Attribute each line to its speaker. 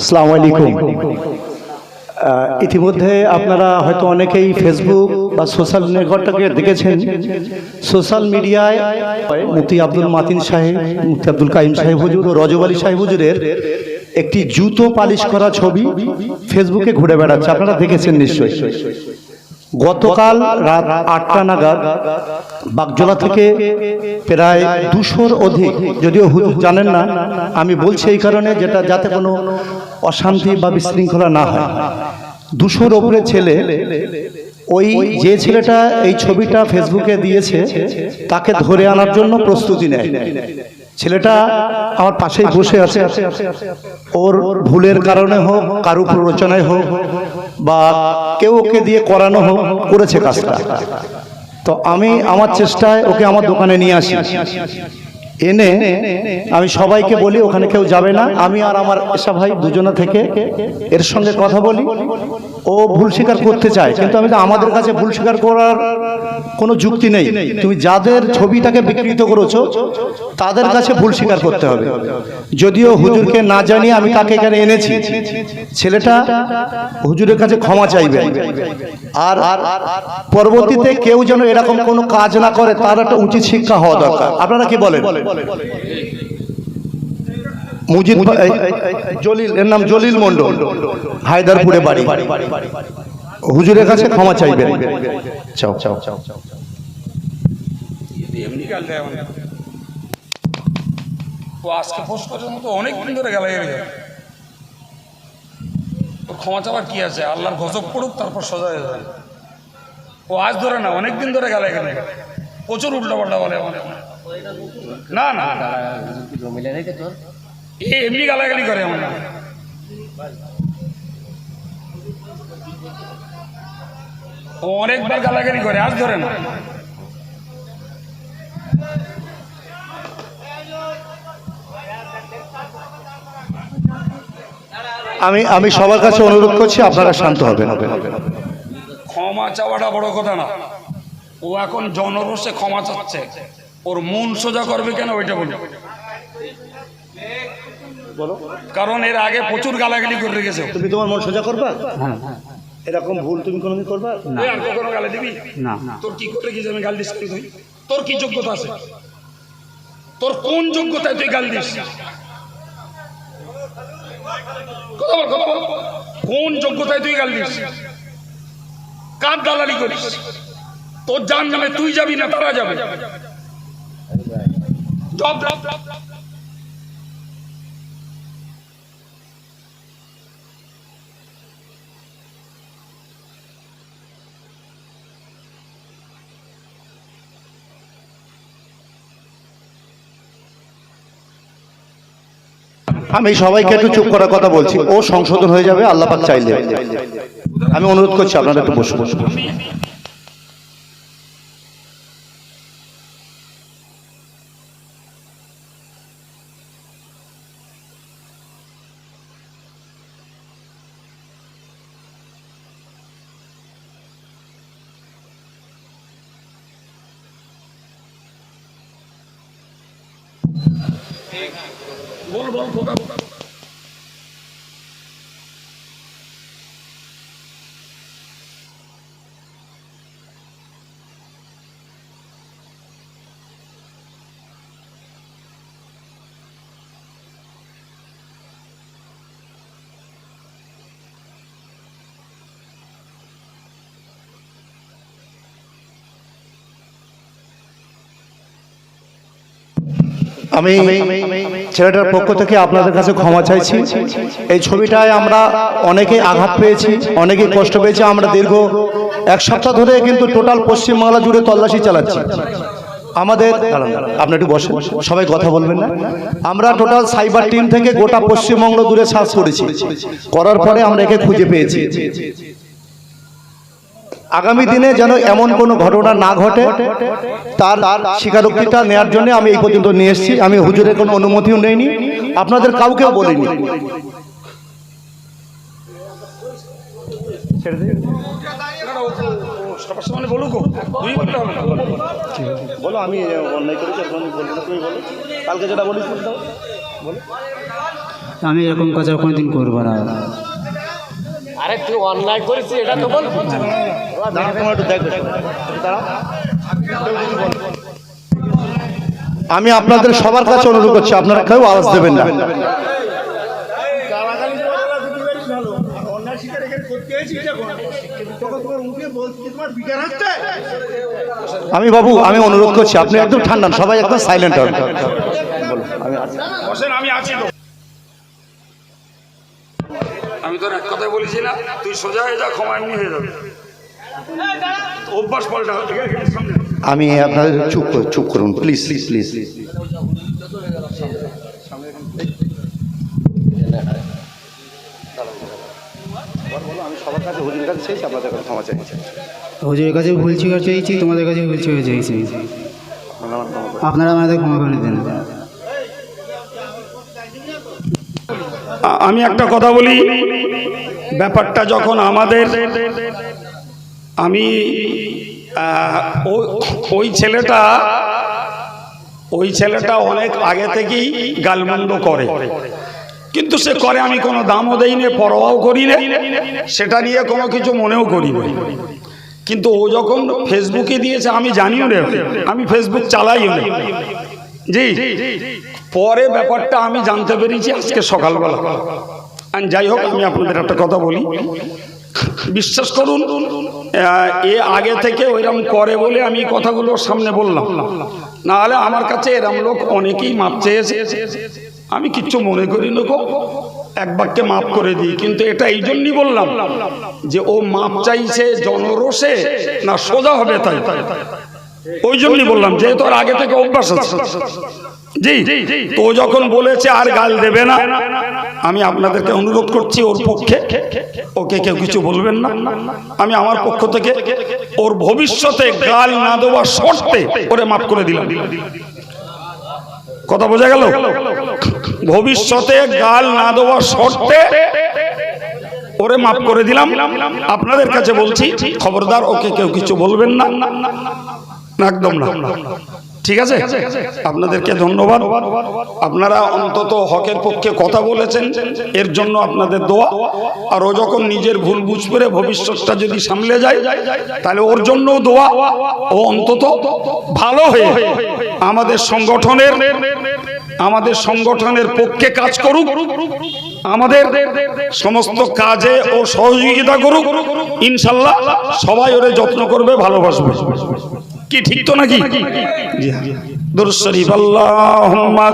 Speaker 1: আসসালামু আলাইকুম। ইতিমধ্যে আপনারা হয়তো অনেকেই ফেসবুক বা সোশ্যাল নেটওয়ার্কটাকে দেখেছেন। সোশ্যাল মিডিয়ায় মুফতি আব্দুল মাতিন সাহেব, মুফতি আব্দুল কাইম সাহেব হুজুর ও রজব আলী সাহেব হুজুরের একটি জুতো পালিশ করা ছবি ফেসবুকে ঘুরে বেড়াচ্ছে। আপনারা দেখেছেন নিশ্চয়ই। গতকাল রাত আটটা নাগাদ বাগজোলা থেকে প্রায় দুশোর অধিক, যদিও হুজুর জানেন না, আমি বলছি এই কারণে যেটা যাতে কোনো অশান্তি বা বিশৃঙ্খলা না হয়। দুশোর ওপরে ছেলে, ওই যে ছেলেটা এই ছবিটা ফেসবুকে দিয়েছে, তাকে ধরে আনার জন্য প্রস্তুতি নেয়। ছেলেটা আমার পাশেই বসে আছে। ওর ভুলের কারণে হোক কারু প্ররোচনায় হোক বা কেউ ওকে দিয়ে করানো করেছে কাজটা। তো আমি আমার চেষ্টায় ওকে আমার দোকানে নিয়ে আসি। এনে আমি সবাইকে বলি, ওখানে কেউ যাবে না। আমি আর আমার এসা ভাই দুজনে থেকে এর সঙ্গে কথা বলি। ও ভুল স্বীকার করতে চায়, কিন্তু আমি তো আমাদের কাছে ভুল স্বীকার করার কোনো যুক্তি নেই। তুমি যাদের ছবিটাকে বিকৃত করেছ, তাদের কাছে ভুল স্বীকার করতে হবে। যদিও হুজুরকে না জানিয়ে আমি তাকে এখানে এনেছি, ছেলেটা হুজুরের কাছে ক্ষমা চাইবে। আর পরবর্তীতে কেউ যেন এরকম কোনো কাজ না করে, তার একটা উচিত শিক্ষা হওয়া দরকার। আপনারা কি বলেন? মুজিদ ভাই- এই- এই- এই- জলিল এর নাম জলিল মন্ডল হায়দারপুরে বাড়ি। হুজুরের কাছে ক্ষমা চাইবেন। চাও। চাও। চাও
Speaker 2: আজকে পোস্ট পর্যন্ত তো অনেক দিন ধরে গেলে গেলে ও ক্ষমা চাওয়ার কি আছে? আল্লাহর গজব পড়ুক তারপর সোজা হয়ে যাবে। ও আজ ধরে না অনেক দিন ধরে গেলে গেলে প্রচুর উল্টা পাল্টা বলে আমার না না। না এ এমনি গালাগালি করে আমার ও অনেকবার গালাগালি করে আজ ধরে না।
Speaker 1: আমি আমি সবার কাছে অনুরোধ করছি আপনারা শান্ত হবেন।
Speaker 2: ক্ষমা চাওয়াটা বড় কথা না। ও এখন জনরোষে ক্ষমা চাচ্ছে। ওর মন সোজা করবে কেন ওইটা বলি। কারণ এর আগে প্রচুর গালাগালি করে রেখেছে
Speaker 1: তুমি তোমার মন সোজা করবা? এরকম ভুল তুমি কোনোদিন করবা?
Speaker 2: তুই আর কখনো গালি দিবি? না তোর কি করে কি আমি গাল দিস তুই তোর কি যোগ্যতা আছে? তোর কোন যোগ্যতায় তুই গাল দিস? বল, বল। কোন যোগ্যতায় তুই গাল দিস? কার দালালি করিস? তোর জান নামে তুই যাবি না তারা যাবে?
Speaker 1: আমি সবাইকে একটু চুপ করার কথা বলছি। ও সংশোধন হয়ে যাবে, আল্লাহ চাইলে। আমি অনুরোধ করছি, আপনারা একটু বসে বসে।
Speaker 2: বল বল ফোকা খোকা
Speaker 1: আমি ছেলেটার পক্ষ থেকে আপনাদের কাছে ক্ষমা চাইছি। এই ছবিটায় আমরা অনেকেই আঘাত পেয়েছি অনেকেই কষ্ট পেয়েছি। আমরা দীর্ঘ এক সপ্তাহ ধরে কিন্তু টোটাল পশ্চিমবাংলা জুড়ে তল্লাশি চালাচ্ছি। আমাদের আপনি একটু বসে সবাই কথা বলবেন না। আমরা টোটাল সাইবার টিম থেকে গোটা পশ্চিমবঙ্গ দূরে সার্চ করেছি। করার পরে আমরা একে খুঁজে পেয়েছি। আগামী দিনে যেন এমন কোনো ঘটনা না ঘটে তার স্বীকারোক্তিটা নেওয়ার জন্য আমি এই পর্যন্ত নিয়ে এসেছি। আমি হুজুরের কোনো অনুমতিও নেইনি আপনাদের কাউকেও বলিনি। বলো আমি অন্যায় করেছি তুমি বলো। কালকে যেটা বলিস
Speaker 3: আমি এরকম কাজ কোনোদিন করব না।
Speaker 4: আরে তুই অনলাইন করেছিস এটা তো বল।
Speaker 1: আমি আপনাদের সবার কাছে অনুরোধ করছি আপনারা কেউ আওয়াজ দেবেন না। আমি বাবু আমি অনুরোধ করছি আপনি একদম ঠান্ডা সবাই একদম সাইলেন্ট হন।
Speaker 2: আমি আমি তোর এক কথাই বলেছি না তুই সোজা হয়ে যা ক্ষমা এমনি হয়ে যাবে। অভ্যাস পাল্টা
Speaker 1: আমি আপনাদের চুপ করুন, চুপ করুন প্লিজ প্লিজ প্লিজ আমি সবার কাছে হুজুরের কাছে কাছে ক্ষমা চাইছি
Speaker 3: হুজুরের কাছে ভুল স্বীকার চেয়েছি তোমাদের কাছে ভুল স্বীকার চেয়েছি। আপনারা আমাদের ক্ষমা করে দেন।
Speaker 2: আমি একটা কথা বলি ব্যাপারটা যখন আমাদের আমি ওই ছেলেটা ওই ছেলেটা অনেক আগে থেকেই গালমন্দ করে। কিন্তু সে করে আমি কোনো দামও দেই না পরোয়াও করি না সেটা নিয়ে কোনো কিছু মনেও করি না কিন্তু ও যখন ফেসবুকে দিয়েছে, আমি জানিও না আমি ফেসবুক চালাইও না। জি, পরে ব্যাপারটা আমি জানতে পেরেছি আজকে সকালবেলা। যাই হোক, আমি আপনাদের একটা কথা বলি। বিশ্বাস করুন, এ আগে থেকে ওইরকম করে বলে আমি কথাগুলো সামনে বললাম। না হলে আমার কাছে এরম লোক অনেকেই মাপ চেয়েছে। আমি কিচ্ছু মনে করি না এক বাক্যে মাপ করে দিই, কিন্তু এটা এই জন্যই বললাম যে ও মাপ চাইছে জনরোষে না সোজা হবে তাই। ওই জন্যই বললাম, যেহেতু আগে থেকে অভ্যাস আছে। জি তো যখন বলেছে আর গাল দেবে না আমি আপনাদেরকে অনুরোধ করছি ওর পক্ষে ওকে কেউ কিছু বলবেন না আমি আমার পক্ষ থেকে ওর ভবিষ্যতে গাল না দেওয়ার শর্তে ওরে মাফ করে দিলাম কথা বোঝা গেল ভবিষ্যতে গাল না দেওয়ার শর্তে ওরে মাফ করে দিলাম আপনাদের কাছে বলছি খবরদার ওকে কেউ কিছু বলবেন না, একদম না ঠিক আছে? আপনাদেরকে ধন্যবাদ। আপনারা অন্তত হকের পক্ষে কথা বলেছেন। এর জন্য আপনাদের দোয়া। আর ও যখন নিজের ভুল বুঝ করে ভবিষ্যৎটা যদি সামলে যায় তাহলে ওর জন্য দোয়া। ও অন্তত ভালো হয়ে আমাদের সংগঠনের আমাদের সংগঠনের পক্ষে কাজ করুক। আমাদের সমস্ত কাজে ও সহযোগিতা করুক। ইনশাল্লাহ সবাই ওরে যত্ন করবে ভালোবাসবে। কি ঠিক তো নাকি? জি বল্লাহ দরুদ শরীফ আল্লাহুম্মা।